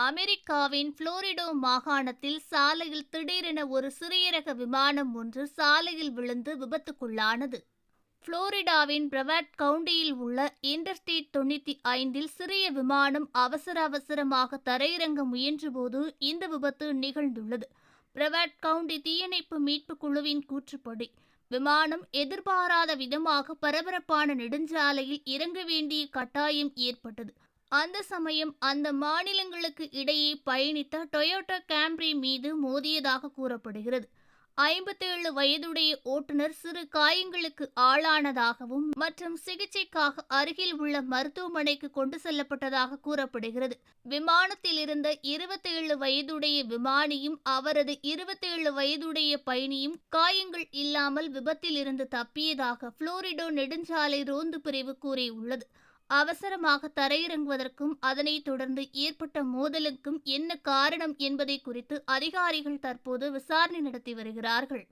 அமெரிக்காவின் புளோரிடோ மாகாணத்தில் சாலையில் திடீரென ஒரு சிறிய ரக விமானம் ஒன்று சாலையில் விழுந்து விபத்துக்குள்ளானது. புளோரிடாவின் பிரவாட் கவுண்டியில் உள்ள இன்டர்ஸ்டேட் தொண்ணூற்றி ஐந்தில் சிறிய விமானம் அவசர அவசரமாக தரையிறங்க முயன்றபோது இந்த விபத்து நிகழ்ந்துள்ளது. பிரவாட் கவுண்டி தீயணைப்பு மீட்பு குழுவின் கூற்றுப்படி விமானம் எதிர்பாராத விதமாக பரபரப்பான நெடுஞ்சாலையில் இறங்க வேண்டிய கட்டாயம் ஏற்பட்டது. அந்த சமயம் அந்த மாநிலங்களுக்கு இடையே பயணித்த டொயோட்டா கேம்ரி மீது மோதியதாக கூறப்படுகிறது. ஐம்பத்தேழு வயதுடைய ஓட்டுநர் சிறு காயங்களுக்கு ஆளானதாகவும் மற்றும் சிகிச்சைக்காக அருகில் உள்ள மருத்துவமனைக்கு கொண்டு செல்லப்பட்டதாக கூறப்படுகிறது. விமானத்தில் இருந்த இருபத்தேழு வயதுடைய விமானியும் அவரது இருபத்தேழு வயதுடைய பயணியும் காயங்கள் இல்லாமல் விபத்தில் இருந்து தப்பியதாக புளோரிடோ நெடுஞ்சாலை ரோந்து பிரிவு கூறியுள்ளது. அவசரமாக தரையிறங்குவதற்கும் அதனைத் தொடர்ந்து ஏற்பட்ட மோதலுக்கும் என்ன காரணம் என்பதை குறித்து அதிகாரிகள் தற்போது விசாரணை நடத்தி வருகிறார்கள்.